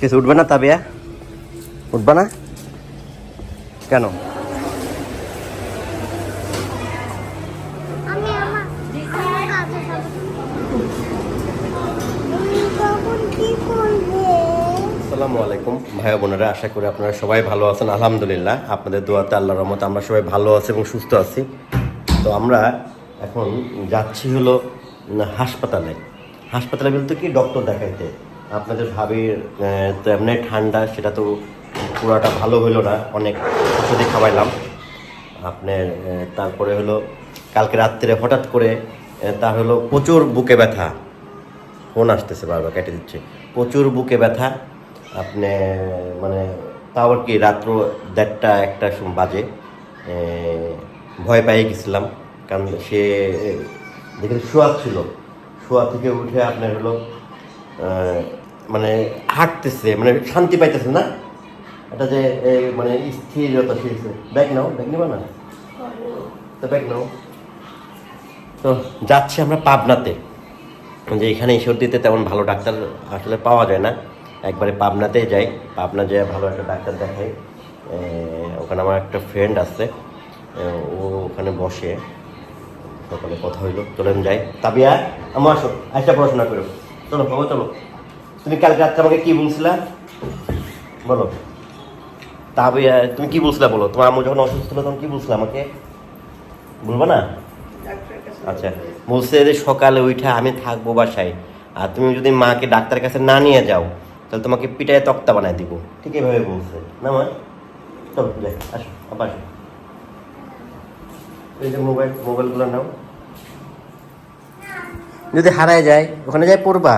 কিছু উঠবে না তাবিয়া? উঠবে না? কেন? আসসালামু আলাইকুম। ভাই বোনেরা আশা করি আপনারা সবাই ভালো আছেন আলহামদুলিল্লাহ। আপনাদের দোয়াতে আল্লাহর রহমতে আমরা সবাই ভালো আছি এবং সুস্থ আছি। তো আমরা এখন যাচ্ছি হলো হাসপাতালে। হাসপাতালে বলতে কি? ডক্টর দেখাইতে। আপনাদের ভাবির তো এমনি ঠান্ডা, সেটা তো পুরাটা ভালো হলো না। অনেক ওষুধই খাওয়াইলাম। আপনার তারপরে হলো কালকে রাত্রে হঠাৎ করে তার হলো প্রচুর বুকে ব্যথা। ফোন আসতেছে বারবার, কেটে দিচ্ছে। প্রচুর বুকে ব্যথা। আপনি মানে তাও আর কি রাত্র দেড়টা, একটা বাজে। ভয় পেয়ে গেছিলাম। কারণ সে দেখে শোয়া ছিল শোয়া থেকে উঠে আপনার হলো মানে হাঁটতেছে মানে শান্তি পাইতেছে না? এটা যে এই মানে স্থিরতা ফিরছে ব্যাগ নাও, ব্যাগ নিবা না? তো ব্যাগ নাও। তো যাচ্ছি আমরা পাবনাতে। যে এখানে ঈশ্বরদীতে তেমন ভালো ডাক্তার আসলে পাওয়া যায় না। একবারে পাবনাতে যাই। পাবনা যেয়ে ভালো একটা ডাক্তার দেখাই। ওখানে আমার একটা ফ্রেন্ড আছে। ও ওখানে বসে। সকালে কথা হইল, চলেন যাই। তাবিয়া আমার আসো। একটা পড়াশোনা করো। চলো, বাবা, চলো। তুমি কালকে রাত্রে আমাকে কি বলছিলা? বলো। তাবিয়া তুমি কি বলছিলা বলো? তোমার আম্মু যখন অসুস্থ ছিল তখন কি বলছিলা আমাকে? বলবা না? আচ্ছা বলছে যে সকালে উঠে আমি থাকব বাসায়। আর তুমি যদি মাকে ডাক্তারের কাছে না নিয়ে যাও তাহলে তোমাকে পিটায় তক্তা বানায় দিব। ঠিক এভাবে বলছে। না মা? চলো যাই আসো আবার আসো। এই যে মোবাইল মোবাইলগুলো নাও। যদি হারায় যায় ওখানে যাই পড়বা।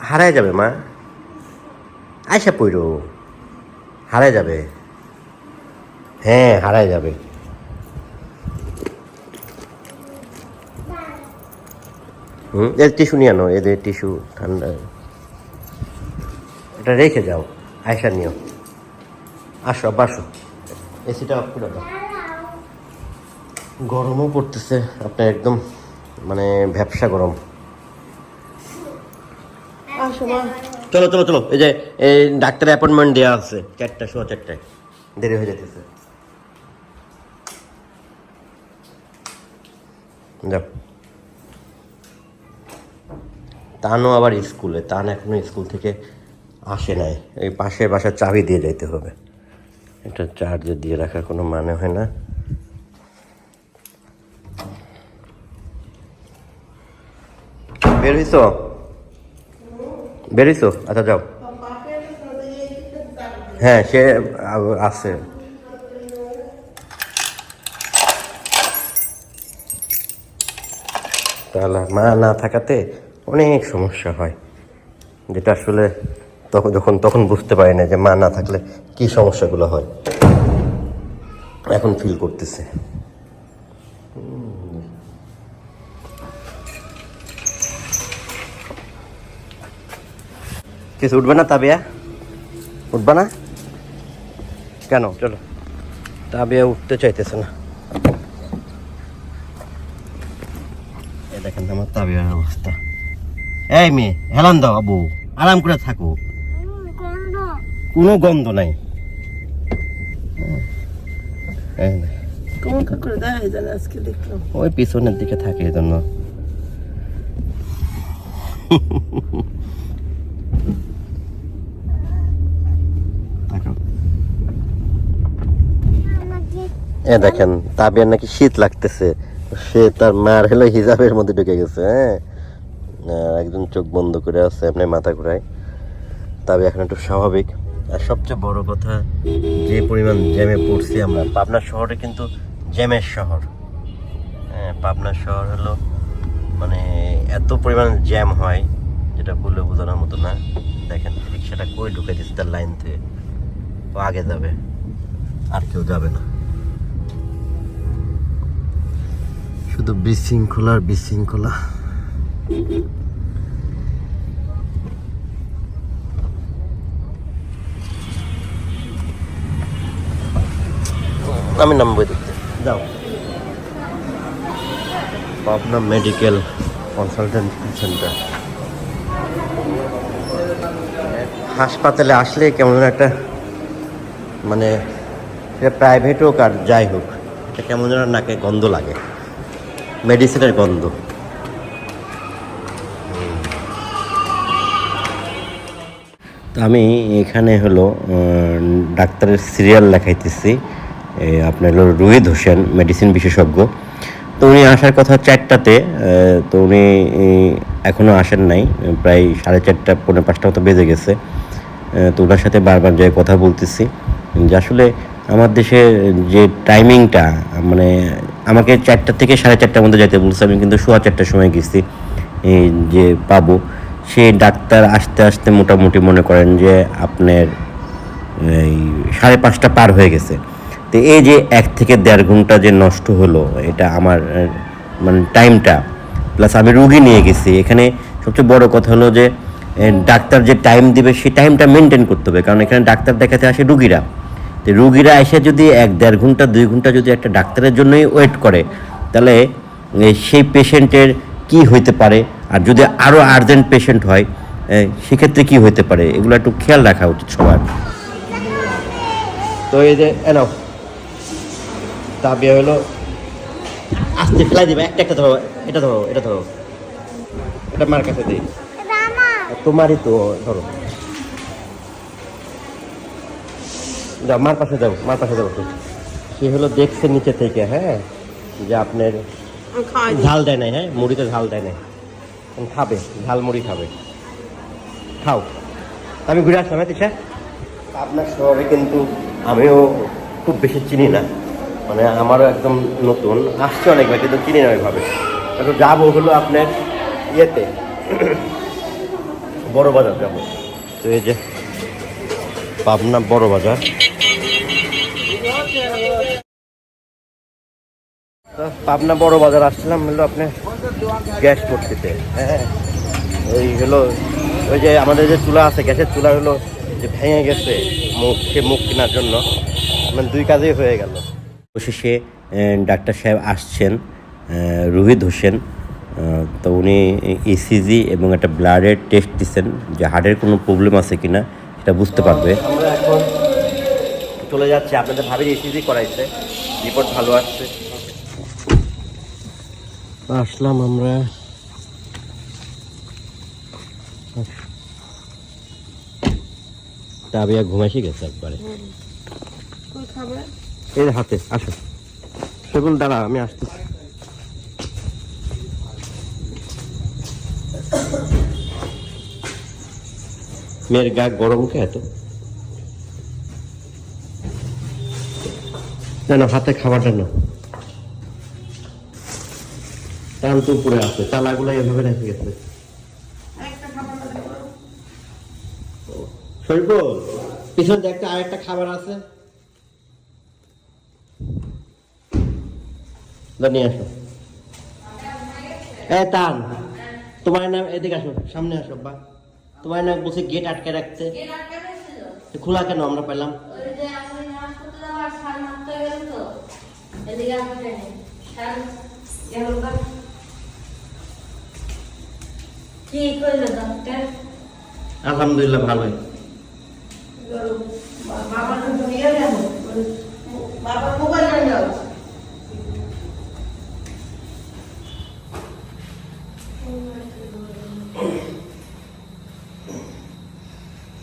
হারায় যাবে, মা। আয়সা পড়ো। হারায় যাবে। হ্যাঁ হারায় যাবে। হুম এর টিস্যু নিয়ে আনো এদের টিস্যু ঠান্ডা। এটা রেখে যাও আয়সা নিও। আসো আসো। এসিটা অফ করে দাও। গরমও পড়তেছে, আপনার একদম মানে ভ্যাবসা গরম। চলো চলো চলো। এই যে, এই ডাক্তারের অ্যাপয়েন্টমেন্ট দেওয়া আছে। চারটা, সোয়া চারটায়। দেরি হয়ে যেতেছে যাও। তানও আবার স্কুলে। তান এখনও স্কুল থেকে আসে নাই। এই পাশের বাসার চাবি দিয়ে যাইতে হবে। এটা চার্জে দিয়ে রাখার কোনো মানে হয় না। বের হইছো? বের হইছো আচ্ছা যাও। হ্যাঁ সে আছে তাহলে মা না থাকাতে অনেক সমস্যা হয়। যেটা আসলে তখন, যখন, তখন বুঝতে পারি না যে মা না থাকলে কি সমস্যাগুলো হয়। এখন ফিল করতেছে। কিছু উঠবে না তাবিয়া? উঠবে না? কেন? চলো। তাবিয়া উঠতে চাইতেছে না। এই দেখেন আমার তাবিয়ার অবস্থা। এই মেয়ে, হেলান দাও আবু, আরাম করে থাকো। কোনো গন্ধ নাই। ওই পিছনের দিকে থাকে এই জন্য। এ দেখেন, তাবিয়ার নাকি শীত লাগতেছে। সে তার মার হলো হিজাবের মধ্যে ঢুকে গেছে হ্যাঁ? একজন চোখ বন্ধ করে আছে আপনি মাথা ঘুরায়। তবে এখন একটু স্বাভাবিক। আর সবচেয়ে বড় কথা, যে পরিমাণ জ্যামে পড়ছি আমরা, পাবনা শহরে কিন্তু জ্যামের শহর। হ্যাঁ পাবনা শহর হলো মানে এত পরিমাণ জ্যাম হয়, যেটা বললে বোঝানোর মতো না। দেখেন, রিক্সাটা কই ঢুকে দিচ্ছে তার লাইন থেকে। আগে যাবে, আর কেউ যাবে না। শুধু বিশৃঙ্খলা আর বিশৃঙ্খলা। আমি নামবো দেখতে যাও। Pabna medical consultancy centre. হাসপাতালে আসলে কেমন একটা মানে এটা প্রাইভেট হোক আর যাই হোক এটা কেমন যেন নাকে গন্ধ লাগে। মেডিসিনের গন্ধ। আমি এখানে হলো ডাক্তারের সিরিয়াল লেখাইতেছি আপনার হলো রুহিদ হোসেন মেডিসিন বিশেষজ্ঞ। তো উনি আসার কথা চারটাতে তো উনি ই, এখনও আসেন নাই। প্রায় সাড়ে চারটা পৌনে পাঁচটা মতো বেজে গেছে। তো ওনার সাথে বারবার যে কথা বলতেছি। যে আসলে আমার দেশে যে টাইমিংটা মানে আমাকে চারটা থেকে সাড়ে চারটার মধ্যে যেতে বলছে, আমি কিন্তু সোয়া চারটার সময় গেছি। যে পাবো, সে ডাক্তার আসতে আসতে মোটামুটি মনে করেন যে আপনার এই সাড়ে পাঁচটা পার হয়ে গেছে। তো এই যে এক থেকে দেড় ঘণ্টা যে নষ্ট হলো, এটা আমার মানে টাইমটা, প্লাস আমি রুগী নিয়ে গেছি। এখানে সবচেয়ে বড় কথা হলো যে ডাক্তার যে টাইম দিবে সেই টাইমটা মেনটেন করতে হবে। কারণ এখানে ডাক্তার দেখাতে আসে রুগীরা। রুগীরা এসে যদি এক দেড় ঘণ্টা দুই ঘণ্টা যদি একটা ডাক্তারের জন্যই ওয়েট করে তাহলে সেই পেশেন্টের কি হইতে পারে? আর যদি আরও আর্জেন্ট পেশেন্ট হয় সেক্ষেত্রে কি হইতে পারে? এগুলো একটু খেয়াল রাখা উচিত সবার। তো এই যে এনাও তাবিয়া হলো আস্তে ফেলাই দিবে একটা একটা ধরো এটা ধরো এটা ধরো। এটা মার কাছে দিই। তোমারই তো ধরো। যাও মার পাশে যাও মার পাশে যাও। তো। সে হলো দেখছে নিচে থেকে হ্যাঁ? যে আপনার ঝাল দেয় নাই হ্যাঁ? মুড়িতে ঝাল দেয় নাই। খাবে ঝাল মুড়ি খাবে। খাও। আমি ঘুরে আসলাম হ্যাঁ তিশা? আপনার শহরে কিন্তু আমিও খুব বেশি চিনি না। মানে আমারও একদম নতুন আসছে অনেকবার কিন্তু চিনি না ওইভাবে। এখন যাব হলো আপনার ইয়েতে বড় বাজার যাব। তো এই যে পাবনা বড় বাজার। পাবনা বড় বাজার আসছিলাম হলো আপনি গ্যাস ভর্তিতে। হ্যাঁ ওই হলো, ওই যে আমাদের যে চুলা আছে, গ্যাসের চুলা হলো যে ভেঙে গেছে মুখ, সে মুখ কেনার জন্য। মানে দুই কাজেই হয়ে গেল। অবশেষে ডাক্তার সাহেব আসছেন রোহিত হোসেন তো উনি ইসিজি এবং একটা ব্লাডের টেস্ট দিচ্ছেন, যে হার্টের কোনো প্রবলেম আছে কিনা, সেটা বুঝতে পারবে। আমরা এখন চলে যাচ্ছি, আপনাদের ভাবির ইসিজি করাইছে রিপোর্ট ভালো আসছে। আসলাম আমরা। তাবিয়া ঘুমাইছি গেছে একবারে। এই হাতে আসো। সেগুলো দাঁড়া আমি আসতেছি। মেয়ের গা গরম কে এত। না না হাতে খাবারটা না টান তো উপরে আছে তালাগুলো এভাবে রেখে গেছে। শরীফুল পিছন দেখতে আরেকটা খাবার আছে। নিয়ে আসো। এ তান তোমার নাম এদিকে আসো সামনে আসো বা তোমার নাম বলছে গেট আটকে রাখতে। খোলা কেন আমরা পেলাম? ওই যে আমি নামাজ পড়তে যাওয়ার সাড়ে নটা হয়ে গেল তো এদিকে আসতে নেই সাড়ে এগারোটা কি আলহামদুলিল্লাহ ভালোই। বাবার ইয়ে। বাবার মোবাইল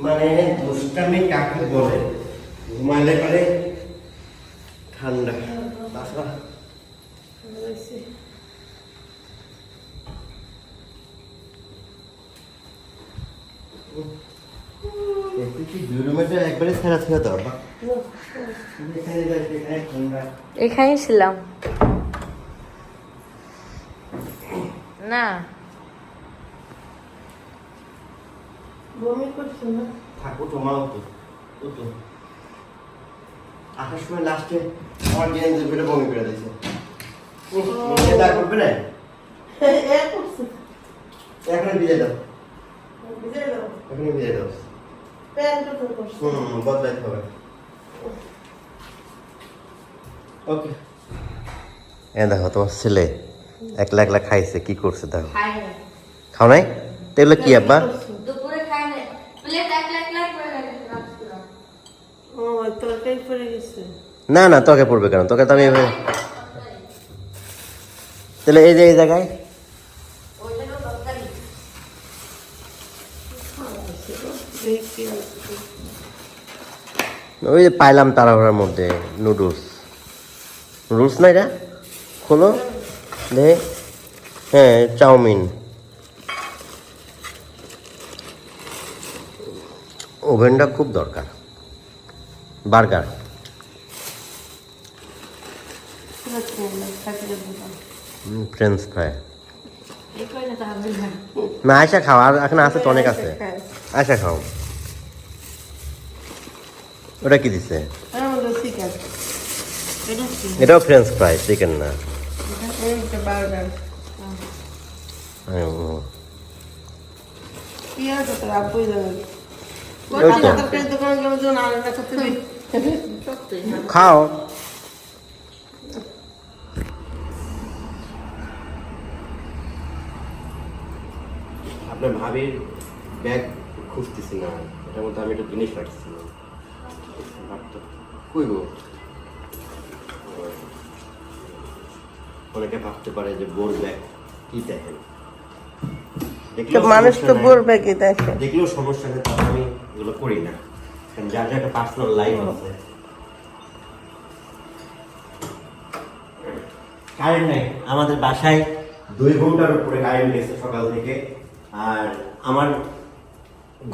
মানে দুষ্টামি কাকে বলে? ঘুমাইলে পারে ঠান্ডা তাছাড়া একটু কি দুই রুমেটা একবারে ছেড়া দাও বা এখানে এখানে ছিলাম। না? থাকো তো তো তো আসার সময় লাস্টে আমার গেঞ্জি ফেলে বমি করে দিয়েছে। এটা করবে না? এখন বিদায় দাও। দাও। বিদায় দাও। প্যান্টও তো করছে। হুম বদলাইতে হবে ওকে এ দেখো তোমার ছেলে একলা একলা খাইছে কি করছে দেখো খাও নাই তো এগুলো কি আব্বা দুপুরে খাই না প্লেট তরকারি পড়ে গেছে না না তোকে পড়বে কেন তোকে তো আমি তাহলে এই যে এই জায়গায় দেখি ওই যে পাইলাম তাড়াহুড়ার মধ্যে নুডলস নুডলস না এটা? খোলো দে। হ্যাঁ চাউমিন। ওভেনটা খুব দরকার। বার্গার। ফ্রেঞ্চ ফ্রাই না আয়সা খাও আর এখন আছে তো অনেক আছে। আয়সা খাও। ওটা কি দিছে? কি এটাও ফ্রেঞ্চ ফ্রাই চিকেন না? খাও। আপনার ভাবির ব্যাগ খুঁজতেছি না এটার মধ্যে আমি একটা জিনিস রাখছি কই গো অনেকে ভাবতে পারে যে বোর ব্যাগ কি দেখেন মানুষ তো বোর ব্যাগে দেখে। দেখলেও সমস্যা নেই আমি এগুলো করি না। কারণ যার যার পার্সোনাল লাইফ আছে। কারেন্ট নেই। আমাদের বাসায় দুই ঘণ্টার উপরে কারেন্ট গেছে সকাল থেকে। আর আমার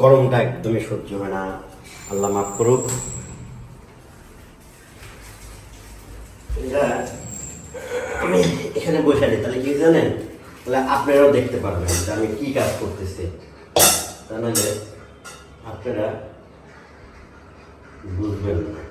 গরমটা একদমই সহ্য হয় না। আল্লাহ মাফ করুক। দেখতে পারবেন যে আমি কি কাজ করতেছি। তাহলে আপনারা বুঝবেন না।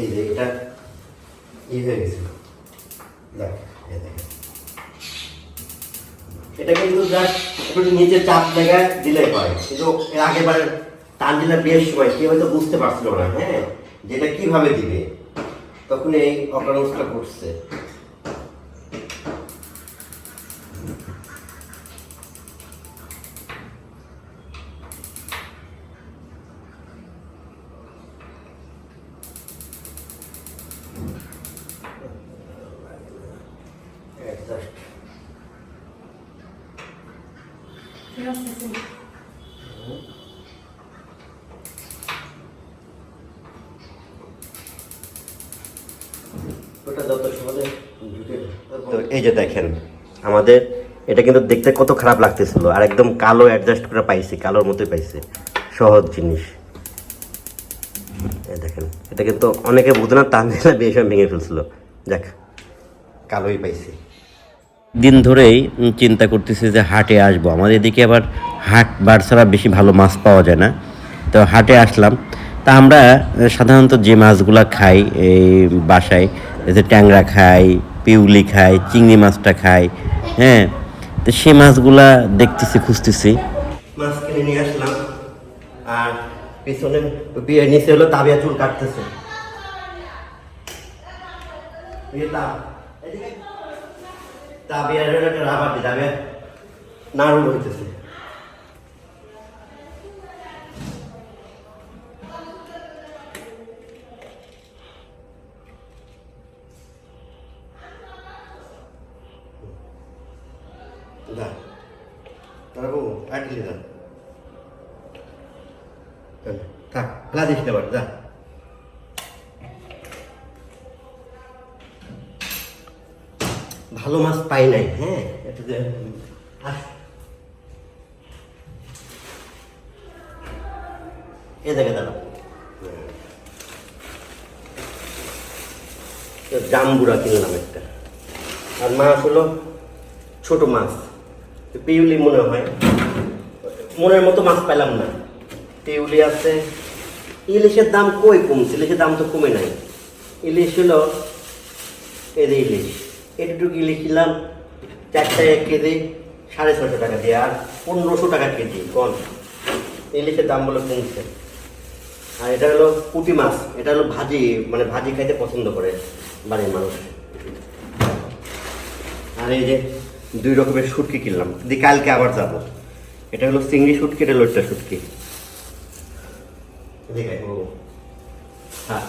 এই যে এটা ই হয়ে গেছিল দেখ, এই দেখেন। এটা কিন্তু জাস্ট একটু নিচে চাপ জায়গায় দিলে হয়। কিন্তু এর আগেবার টান দিলে বেশ সময় কেউ হয়তো বুঝতে পারছিল না হ্যাঁ? যেটা কীভাবে দিবে? তখন এই অকারণটা ঘটছে। তো এই যে দেখেন, আমাদের এটা কিন্তু দেখতে কত খারাপ লাগতেছিল আর একদম কালো অ্যাডজাস্ট করে পাইছি, কালোর মতোই পাইছি। সহজ জিনিস। দেখেন, এটা কিন্তু অনেকে বুঝে না টান দিলে বেশ ভেঙে ফেলছিল। দেখ কালোই পাইছি। দিন ধরেই চিন্তা করতেছি যে হাটে আসব। আমাদের এদিকে আবার হাট বার ছাড়া বেশি ভালো মাছ পাওয়া যায় না। তো হাটে আসলাম। তা আমরা সাধারণত যে মাছগুলা খাই, এই বাসায় যে ট্যাংরা খাই, পিউলি খাই, চিংড়ি মাছটা খাই হ্যাঁ তো সেই মাছগুলা দেখতেছি, খুঁজতেছি। মাছ কিনে নিয়ে আসলাম। আর পিছনে নিচে হলো তাবিয়া চুল কাটতেছে। তাবিয়ার একটা রাবার দি তাবিয়া নাড়ুল হইতেছে দা তারা বাবু আটলি দা ভালো মাছ পাই নাই হ্যাঁ? এটা যে আস। এ দেখে দাঁড়াও। কিনলাম একটা। আর মাছ হলো ছোট মাছ। পিউলি মনে হয়। মনের মতো মাছ পেলাম না। পিউলি আছে। ইলিশের দাম কই কমছে? ইলিশের দাম তো কমে নাই। ইলিশ হলো যে ইলিশ। এটুকু ইলিশ কিনলাম চারটায় এক কেজি সাড়ে ছশো টাকা দিয়ে আর পনেরোশো টাকা কেজি কম ইলিশের দাম বলে কমছে। আর এটা হলো পুঁটি মাছ এটা হলো ভাজি মানে ভাজি খাইতে পছন্দ করে বাড়ির মানুষ। আর এই যে দুই রকমের শুটকি কিনলাম দি কালকে আবার যাব। এটা হলো চিংড়ি শুটকি এটা লোটটা শুটকি। এদিকে আয়, ও হ্যাঁ